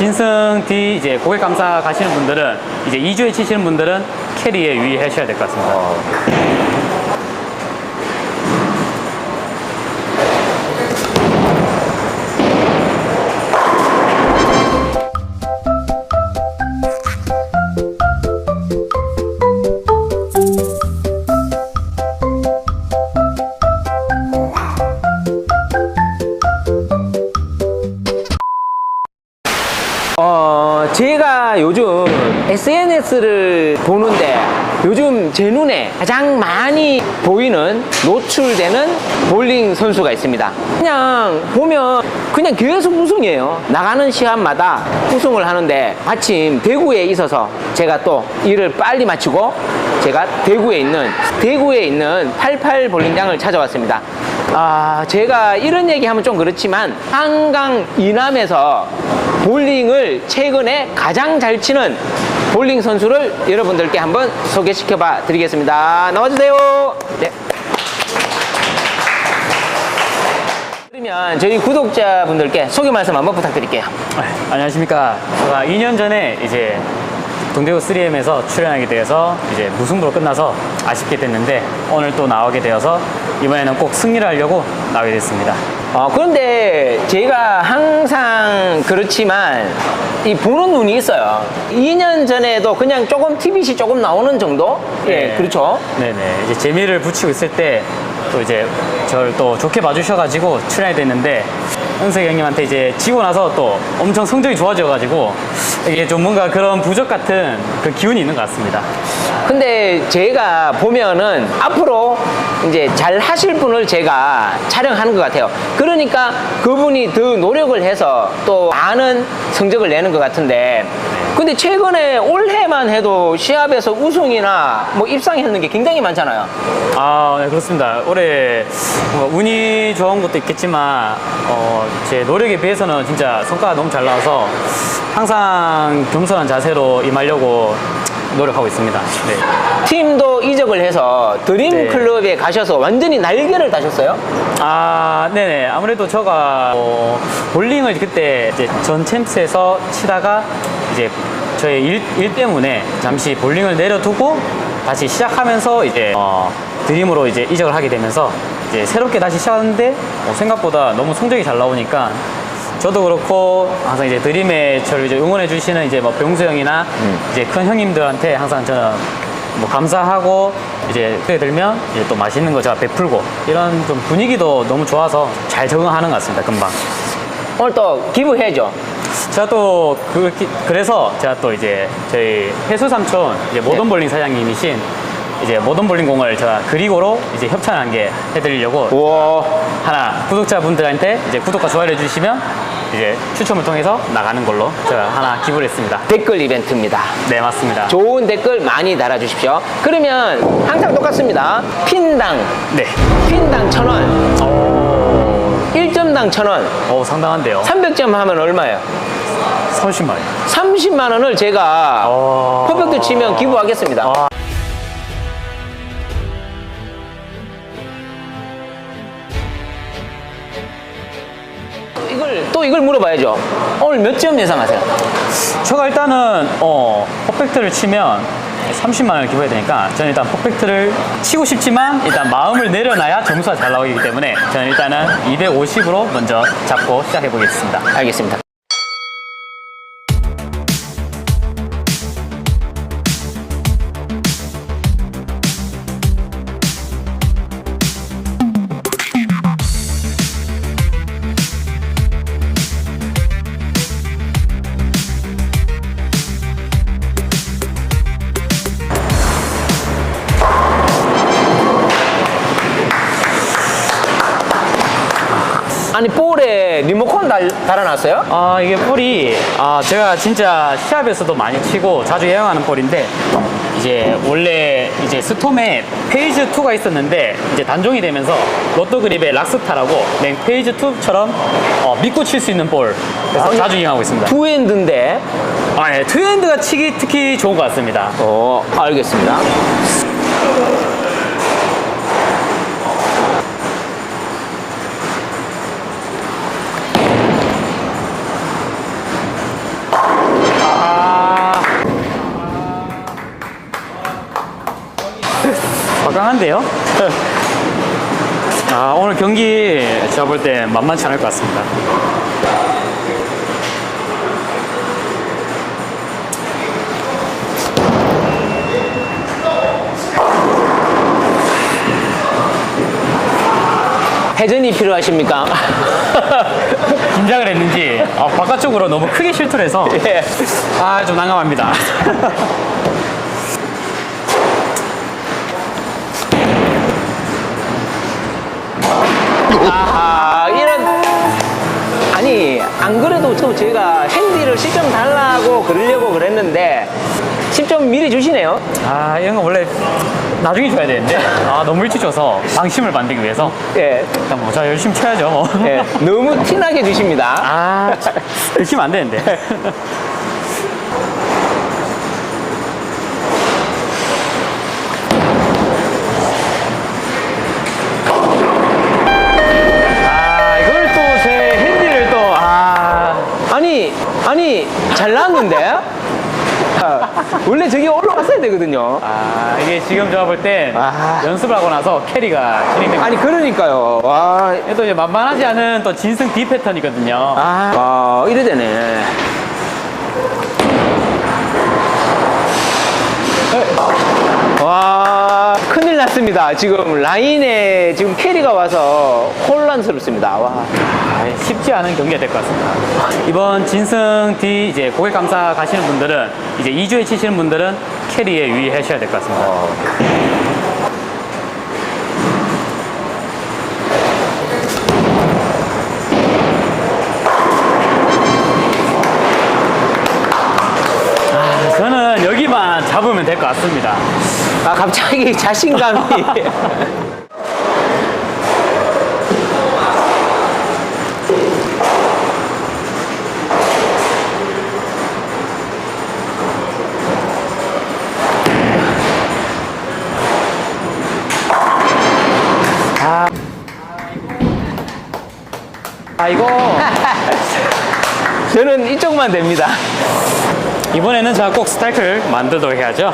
진승 D 이제 고객 감사 가시는 분들은 이제 2주에 치시는 분들은 캐리에 유의하셔야 될 것 같습니다. 어, 제가 요즘 SNS를 보는데 요즘 제 눈에 가장 많이 보이는 노출되는 볼링 선수가 있습니다. 그냥 보면 그냥 계속 우승이에요. 나가는 시합마다 우승을 하는데 마침 대구에 있어서 제가 또 일을 빨리 마치고 제가 대구에 있는 대구에 있는 88 볼링장을 찾아왔습니다. 아, 제가 이런 얘기 하면 좀 그렇지만 한강 이남에서 볼링을 최근에 가장 잘 치는 볼링 선수를 여러분들께 한번 소개시켜 봐 드리겠습니다. 나와주세요. 네. 그러면 저희 구독자분들께 소개 말씀 한번 부탁드릴게요. 네, 안녕하십니까. 제가 2년 전에 이제 동대구 3M에서 출연하게 되어서 이제 무승부로 끝나서 아쉽게 됐는데 오늘 또 나오게 되어서 이번에는 꼭 승리를 하려고 나오게 됐습니다. 어, 그런데 제가 항상 그렇지만 이 보는 눈이 있어요. 2년 전에도 그냥 조금 TVC 조금 나오는 정도? 예, 네. 그렇죠. 네네. 이제 재미를 붙이고 있을 때 또 이제 저를 또 좋게 봐주셔가지고 출연이 됐는데 은석이 형님한테 이제 지고 나서 또 엄청 성적이 좋아져가지고 이게 좀 뭔가 그런 부적 같은 그 기운이 있는 것 같습니다. 근데 제가 보면은 앞으로 이제 잘 하실 분을 제가 촬영하는 것 같아요. 그러니까 그분이 더 노력을 해서 또 많은 성적을 내는 것 같은데. 근데 최근에 올해만 해도 시합에서 우승이나 뭐 입상했는 게 굉장히 많잖아요. 아, 네, 그렇습니다. 올해 뭐 운이 좋은 것도 있겠지만, 어, 제 노력에 비해서는 진짜 성과가 너무 잘 나와서 항상 겸손한 자세로 임하려고 노력하고 있습니다. 네. 팀도 이적을 해서 드림 네. 클럽에 가셔서 완전히 날개를 다셨어요. 아, 네네. 아무래도 제가 어, 볼링을 그때 이제 전 챔스에서 치다가 이제 저의 일, 일 때문에 잠시 볼링을 내려두고 다시 시작하면서 이제 어, 드림으로 이제 이적을 하게 되면서 이제 새롭게 다시 시작하는데 어, 생각보다 너무 성적이 잘 나오니까 저도 그렇고 항상 이제 드림에 저를 이제 응원해 주시는 이제 뭐 병수 형이나 이제 큰 형님들한테 항상 저는 뭐 감사하고 이제 그게 들면 이제 또 맛있는 거 제가 베풀고 이런 좀 분위기도 너무 좋아서 잘 적응하는 것 같습니다 금방 오늘 또 기부해줘. 제가 또 그, 그래서 제가 또 이제 저희 해수 삼촌 이제 모던 볼링 사장님이신 이제 모던 볼링 공을 제가 그리고로 이제 협찬한 게 해드리려고 우와. 하나 구독자분들한테 이제 구독과 좋아요를 해주시면 이제 추첨을 통해서 나가는 걸로 제가 하나 기부를 했습니다 댓글 이벤트입니다. 네 맞습니다 좋은 댓글 많이 달아주십시오. 그러면 항상 똑같습니다. 핀당, 네 핀당 천 원, 1점당 천 원, 오, 상당한데요 300점 하면 얼마예요? 30만 원 30만 원을 제가 어. 퍼펙트 치면 기부하겠습니다. 아. 또 이걸 물어봐야죠. 오늘 몇 점 예상하세요? 제가 일단은 어 퍼펙트를 치면 30만 원을 기부해야 되니까 저는 일단 퍼펙트를 치고 싶지만 일단 마음을 내려놔야 점수가 잘 나오기 때문에 저는 일단은 250으로 먼저 잡고 시작해 보겠습니다. 알겠습니다. 달, 달아놨어요? 아 이게 볼이 아 제가 진짜 시합에서도 많이 치고 자주 애용하는 볼인데 이제 원래 이제 스톰에 페이즈 2가 있었는데 이제 단종이 되면서 로또 그립의 락스타라고 맨 페이즈 2처럼 어, 믿고 칠 수 있는 볼 그래서 아, 자주 이용하고 있습니다. 투핸드인데. 아, 네. 투핸드가 치기 특히 좋은 것 같습니다. 어, 알겠습니다. 강한데요? 아, 오늘 경기 제가 볼 때 만만치 않을 것 같습니다. 회전이 필요하십니까? 긴장을 했는지 아, 바깥쪽으로 너무 크게 실투를 해서 예. 아, 좀 난감합니다. 아하, 이런. 아니, 안 그래도 또 제가 핸디를 10점 달라고 그러려고 그랬는데, 10점 미리 주시네요. 아, 이런 거 원래 나중에 줘야 되는데 아, 너무 일찍 줘서 방심을 만들기 위해서 예. 일단 뭐, 자, 열심히 쳐야죠. 뭐. 예. 너무 티나게 주십니다. 아, 열심히 안 되는데. 잘 나왔는데? 아, 원래 저기 올라갔어야 되거든요. 아, 이게 지금 제가 볼 때 아. 연습을 하고 나서 캐리가 진행된 아니, 그러니까요. 와, 거예요. 또 이제 만만하지 않은 또 진승 D 패턴이거든요. 아, 와, 이래 되네. 와, 큰일 났습니다. 지금 라인에 지금 캐리가 와서 혼란스럽습니다. 와. 아, 쉽지 않은 경기가 될 것 같습니다. 이번 진승 D 이제 고객 감사 가시는 분들은 이제 2주에 치시는 분들은 캐리에 유의하셔야 될 것 같습니다. 아, 저는 여기만 잡으면 될 것 같습니다. 아, 갑자기 자신감이. 아, 이거 저는 이쪽만 됩니다. 이번에는 제가 꼭 스타일을 만들도록 해야죠.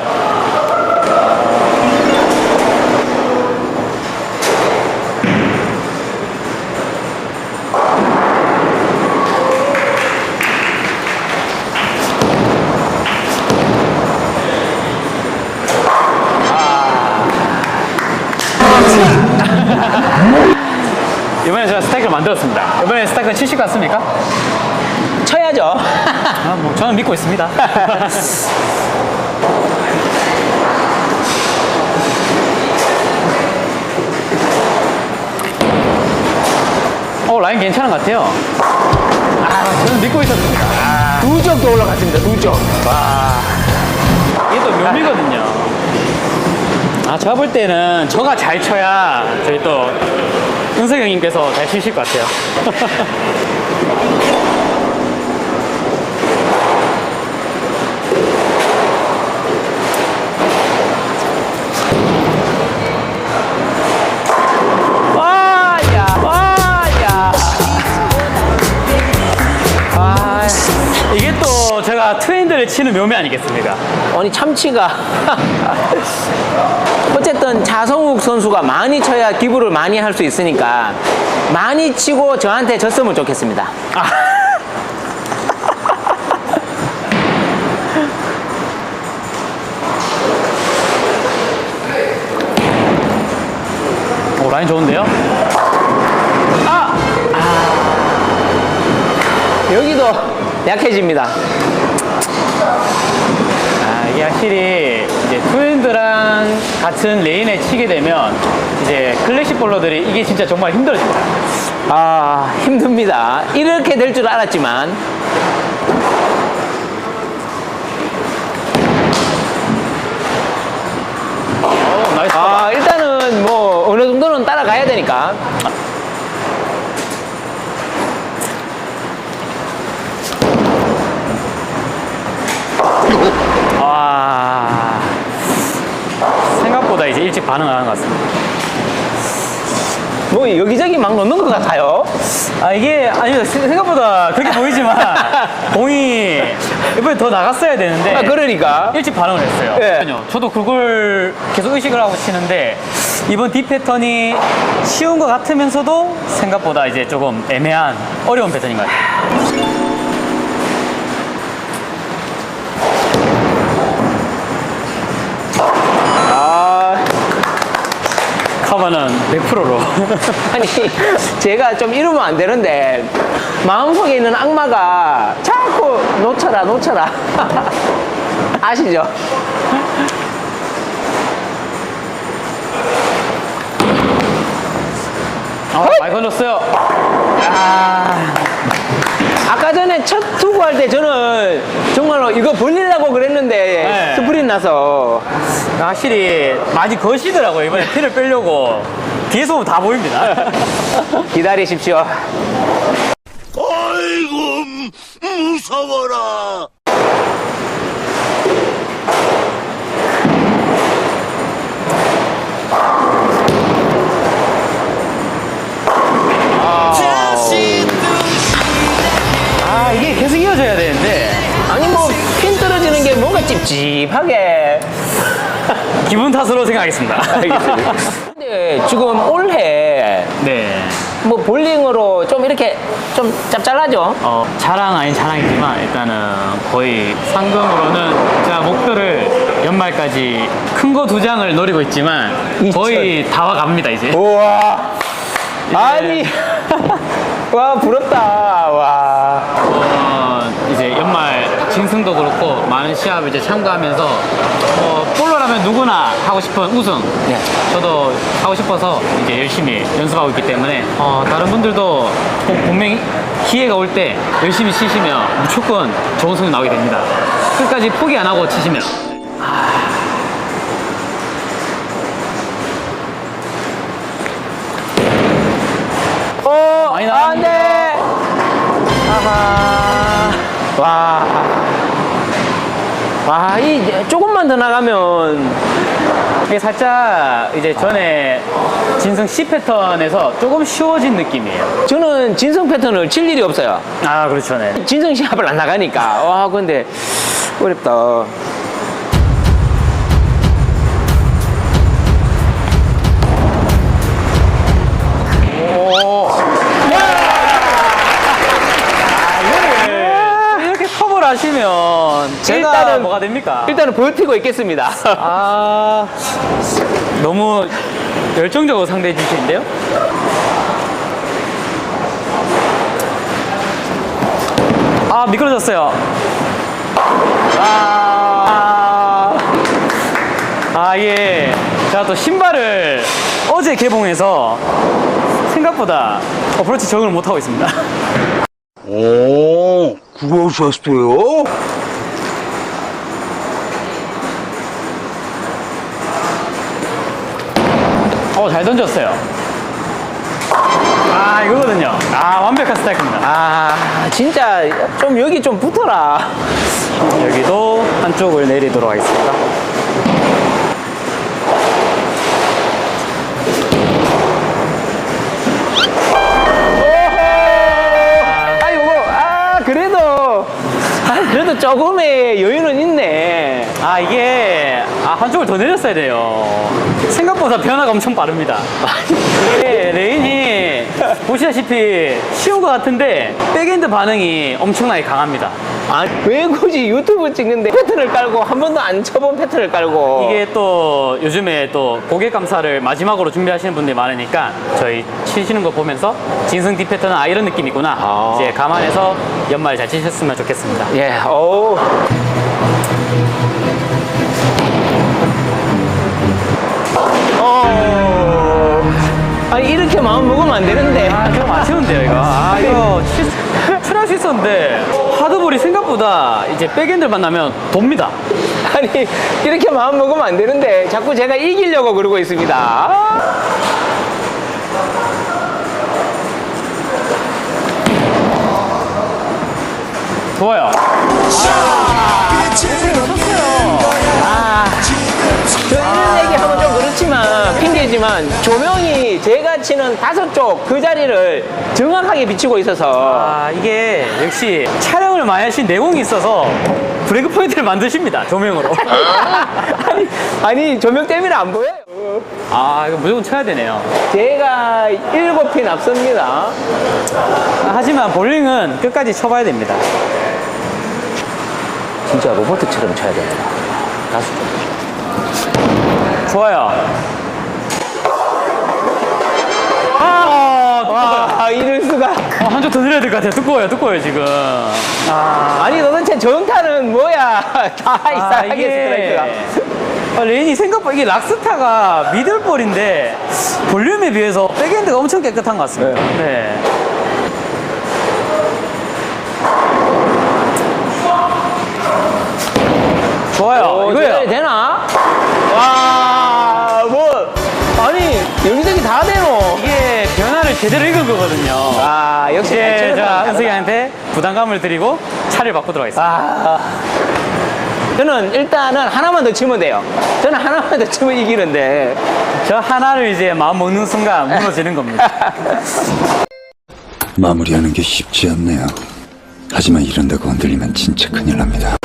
이번에 제가 스타일을 만들었습니다. 이번에 치실 것 같습니까? 쳐야죠. 아, 뭐 저는 믿고 있습니다. 어 라인 괜찮은 것 같아요. 아 저는 믿고 있었습니다. 아, 두 점 더 올라갔습니다. 두 점. 이게 또 묘미거든요. 아 제가 볼 때는 저가 잘 쳐야 저희 또 은석 형님께서 잘 치실 것 같아요. 치는 묘미 아니겠습니까? 아니 참치가 어쨌든 자성욱 선수가 많이 쳐야 기부를 많이 할 수 있으니까 많이 치고 저한테 졌으면 좋겠습니다. 오 라인 좋은데요? 여기도 약해집니다. 확실히 이제 투핸드랑 같은 레인에 치게 되면 이제 클래식 볼러들이 이게 진짜 정말 힘들어집니다. 아 힘듭니다. 이렇게 될 줄 알았지만 오, 나이스. 아 일단은 뭐 어느 정도는 따라가야 되니까 아, 생각 보다 이제 일찍 반응하는 것 같습니다. 뭐 여기저기 막 넣는 것 같아요. 아 이게 아니 생각보다 그렇게 보이지만 공이 이번에 더 나갔어야 되는데 아, 그러니까. 일찍 반응을 했어요. 예. 저도 그걸 계속 의식을 하고 치는데 이번 D 패턴이 쉬운 것 같으면서도 생각보다 이제 조금 애매한 어려운 패턴인 것 같아요. 커버는 100%로. 아니, 제가 좀 이러면 안 되는데, 마음속에 있는 악마가 자꾸 놓쳐라, 놓쳐라. 아시죠? 아, 많이 걸렸어요. 아, 아까 전에 첫 투구 할 때 저는 정말로 이거 벌리려고 그랬는데, 네. 스프린 나서. 확실히 많이 거시더라고요. 이번에 피를 빼려고. 뒤에서 보면 다 보입니다. 기다리십시오. 아이고 무서워라. 게 뭔가 찝찝하게. 기분 탓으로 생각하겠습니다. 알겠습니다. 근데 지금 올해 네. 뭐 볼링으로 좀 이렇게 좀 짭짤하죠? 어, 자랑 아닌 자랑이지만 일단은 거의 상금으로는 제가 목표를 연말까지 큰 거 두 장을 노리고 있지만 거의 다 와갑니다 이제. 우와. 아니. 와, 부럽다. 와. 진승도 그렇고 많은 시합 이제 참가하면서 어, 볼러라면 누구나 하고 싶은 우승. 네. 저도 하고 싶어서 이제 열심히 연습하고 있기 때문에 어, 다른 분들도 꼭 분명히 기회가 올 때 열심히 치시면 무조건 좋은 성적 나오게 됩니다. 끝까지 포기 안 하고 치시면. 어, 많이 안 돼. 아하. 와. 와, 이 조금만 더 나가면 이게 살짝 이제 전에 진승 C 패턴에서 조금 쉬워진 느낌이에요. 저는 진성 패턴을 칠 일이 없어요. 아, 그렇죠. 네. 진성 시합을 안 나가니까. 와, 근데 어렵다. 오. 이렇게 커버를 하시면 제가 일단은- 뭐가 됩니까? 일단은 버티고 있겠습니다. 아 너무 열정적으로 상대해 주시는데요? 아 미끄러졌어요. 아, 아 예. 제가 또 신발을 어제 개봉해서 생각보다 어프로치 적응을 못 하고 있습니다. 오 그러셨어요? 어 잘 던졌어요. 아 이거거든요. 아 완벽한 스타일입니다. 아, 진짜 좀 여기 좀 붙어라. 여기도 한쪽을 내리도록 하겠습니다. 그래도 조금의 여유는 있네. 아 이게 아, 한쪽을 더 내렸어야 돼요. 생각보다 변화가 엄청 빠릅니다. 이게 레인이 보시다시피 쉬운 것 같은데 백엔드 반응이 엄청나게 강합니다. 아, 왜 굳이 유튜브 찍는데 패턴을 깔고 한 번도 안 쳐본 패턴을 깔고. 이게 또 요즘에 또 고객 감사를 마지막으로 준비하시는 분들이 많으니까 저희 치시는 거 보면서 진승 D 패턴은 아 이런 느낌이구나 아. 이제 감안해서 연말 잘 치셨으면 좋겠습니다. 예, 오. 어. 아니, 이렇게 마음 먹으면 안 되는데. 아, 좀 아쉬운데요, 이거. 아, 이거 출할 수 있었는데 하드볼이 생각보다 이제 백엔드 만나면 돕니다. 아니, 이렇게 마음 먹으면 안 되는데. 자꾸 제가 이기려고 그러고 있습니다. 아. 좋아요. 아, 저 이런 얘기 하면 좀 그렇지만, 핑계 아시겠지만 조명이 제가 치는 다섯 쪽 그 자리를 정확하게 비치고 있어서 아, 이게 역시 촬영을 많이 하신 내공이 있어서 브레이크 포인트를 만드십니다. 조명으로. 아니, 아니 조명 때문에 안 보여요. 아, 이거 무조건 쳐야 되네요. 제가 일곱 핀 앞섭니다. 하지만 볼링은 끝까지 쳐봐야 됩니다. 진짜 로버트처럼 쳐야 됩니다. 다섯 쪽. 좋아요. 아, 어, 와, 이럴 수가. 한쪽 더 드려야 될 것 같아요. 두꺼워요, 두꺼워요, 지금. 아, 아니 도대체 정타는 뭐야? 다 이상하게 스트라이크가. 아, 레인이 생각보다 이게 락스타가 미들볼인데 볼륨에 비해서 백엔드가 엄청 깨끗한 것 같습니다. 네. 좋아요. 어, 이거예요. 제자리 되나? 제대로 읽은 거거든요. 아, 역시 잘 이제 제가 사람이 은석이한테 부담감을 드리고 차를 바꾸도록 하겠습니다. 아, 저는 일단은 하나만 더 치면 돼요. 저는 하나만 더 치면 이기는데. 저 하나를 이제 마음 먹는 순간 무너지는 겁니다. 마무리하는 게 쉽지 않네요. 하지만 이런 데 건들리면 진짜 큰일 납니다.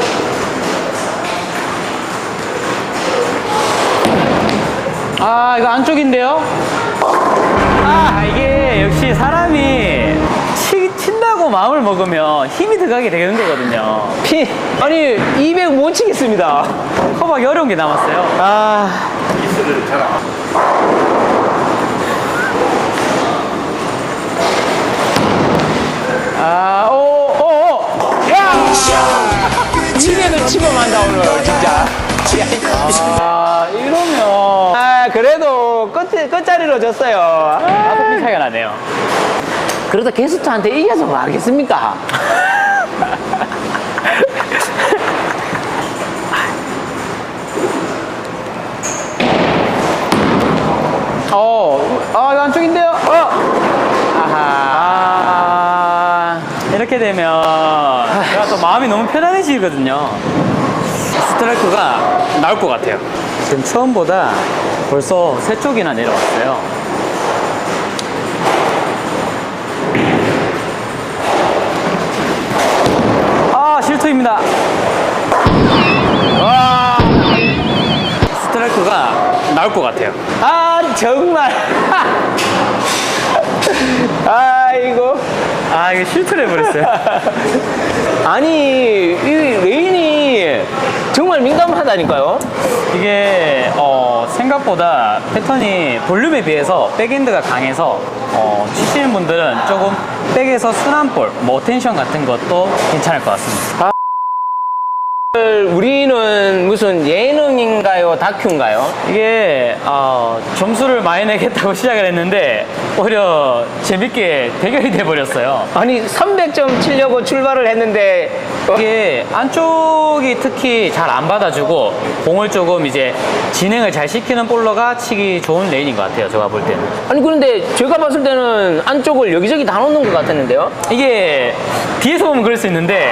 아, 이거 안쪽인데요? 아, 사람이 치, 친다고 마음을 먹으면 힘이 들어가게 되는 거거든요. 피, 아니 200 못 치겠습니다. 커버하기 어려운 게 남았어요. 아, 아, 오, 오, 오, 야! 200을 치고 만다 오늘 진짜. 아, 이러면 아, 그래도 끝 끝자리로 졌어요. 아, 커피 차이가 나네요. 그래도 게스트한테 이겨서 뭐 하겠습니까? 어, 아, 이거 안쪽인데요? 어! 아하. 아, 이렇게 되면 제가 또 마음이 너무 편안해지거든요. 스트라이크가 나올 것 같아요. 지금 처음보다 벌써 세 쪽이나 내려왔어요. 아, 실투입니다. 와, 스트라이크가 나올 것 같아요. 아, 정말. 아이고. 아, 이게 실투를 해버렸어요. 아니, 이 레인이 정말 민감하다니까요? 이게 어, 생각보다 패턴이 볼륨에 비해서 백엔드가 강해서 어, 치시는 분들은 조금 백에서 순한 볼, 뭐 텐션 같은 것도 괜찮을 것 같습니다. 우리는 무슨 예능인가요? 다큐인가요? 이게 어, 점수를 많이 내겠다고 시작을 했는데 오히려 재밌게 대결이 돼버렸어요. 아니, 300점 치려고 출발을 했는데, 어, 이게 안쪽이 특히 잘 안 받아주고 공을 조금 이제 진행을 잘 시키는 볼러가 치기 좋은 레인인 것 같아요. 제가 볼 때는. 아니, 그런데 제가 봤을 때는 안쪽을 여기저기 다 놓는 것 같았는데요? 이게 뒤에서 보면 그럴 수 있는데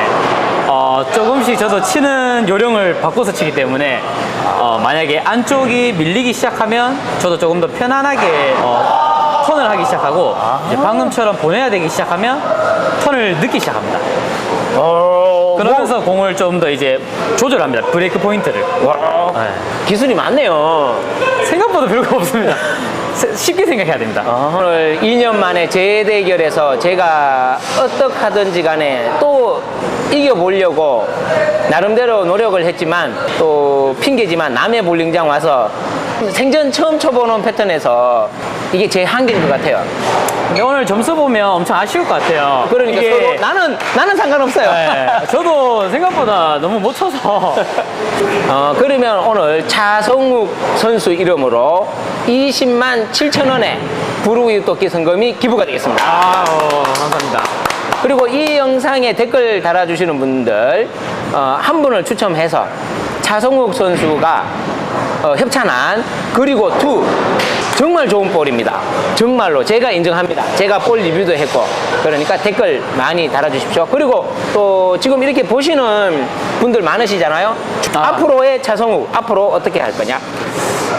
어, 조금씩 저도 치는 요령을 바꿔서 치기 때문에 어, 만약에 안쪽이 밀리기 시작하면 저도 조금 더 편안하게 어, 턴을 하기 시작하고 이제 방금처럼 보내야 되기 시작하면 턴을 늦기 시작합니다. 어, 그러면서 공을 좀 더 이제 조절합니다. 브레이크 포인트를. 와, 네. 기술이 많네요. 생각보다 별거 없습니다. 세- 쉽게 생각해야 됩니다. 오늘 2년 만에 재대결에서 제가 어떻게 하든지 간에 또 이겨보려고 나름대로 노력을 했지만 또 핑계지만 남의 볼링장 와서 생전 처음 쳐보는 패턴에서 이게 제 한계인 것 같아요. 근데 오늘 점수 보면 엄청 아쉬울 것 같아요. 그러니까 이게- 서로 나는 나는 상관없어요. 네, 저도 생각보다 너무 못 쳐서 어, 그러면 오늘 차성욱 선수 이름으로 20만 7천 원의 부르이웃돕기 성금이 기부가 되겠습니다. 아, 어, 감사합니다. 그리고 이 영상에 댓글 달아주시는 분들 어, 한 분을 추첨해서 차성욱 선수가 어, 협찬한 그리고 투 정말 좋은 볼입니다. 정말로 제가 인정합니다. 제가 볼 리뷰도 했고 그러니까 댓글 많이 달아주십시오. 그리고 또 지금 이렇게 보시는 분들 많으시잖아요. 아. 앞으로의 차성욱 앞으로 어떻게 할 거냐?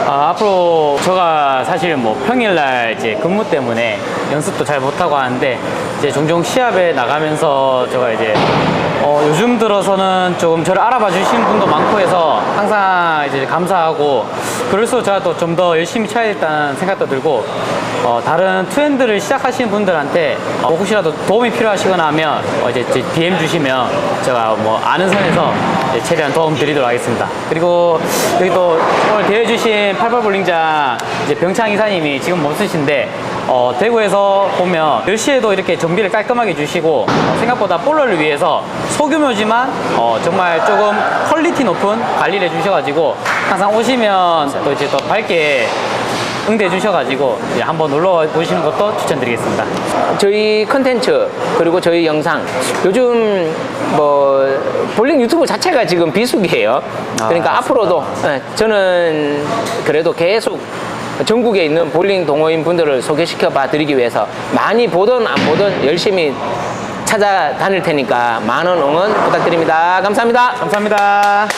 아, 앞으로 제가 사실 뭐 평일날 이제 근무 때문에 연습도 잘 못하고 하는데 이제 종종 시합에 나가면서 제가 이제 어, 요즘 들어서는 조금 저를 알아봐 주시는 분도 많고 해서 항상 이제 감사하고 그럴수록 제가 또 좀 더 열심히 쳐야겠다는 생각도 들고 어, 다른 트렌드를 시작하시는 분들한테 어, 혹시라도 도움이 필요하시거나 하면 어, 이제 제 DM 주시면 제가 뭐 아는 선에서 최대한 도움 드리도록 하겠습니다. 그리고 여기 또 오늘 대해주신 88볼링장 이제 병창 이사님이 지금 못 쓰신데 어, 대구에서 보면 10시에도 이렇게 정비를 깔끔하게 주시고 어, 생각보다 볼러를 위해서 소규모지만 어, 정말 조금 퀄리티 높은 관리를 해주셔가지고 항상 오시면 또 이제 더 밝게 응대해 주셔가지고 이제 한번 놀러 보시는 것도 추천드리겠습니다. 저희 컨텐츠 그리고 저희 영상 요즘 뭐 볼링 유튜브 자체가 지금 비수기예요. 그러니까 맞습니다. 앞으로도 예, 저는 그래도 계속 전국에 있는 볼링 동호인 분들을 소개시켜 봐 드리기 위해서 많이 보든 안 보든 열심히 찾아다닐 테니까 많은 응원 부탁드립니다. 감사합니다. 감사합니다.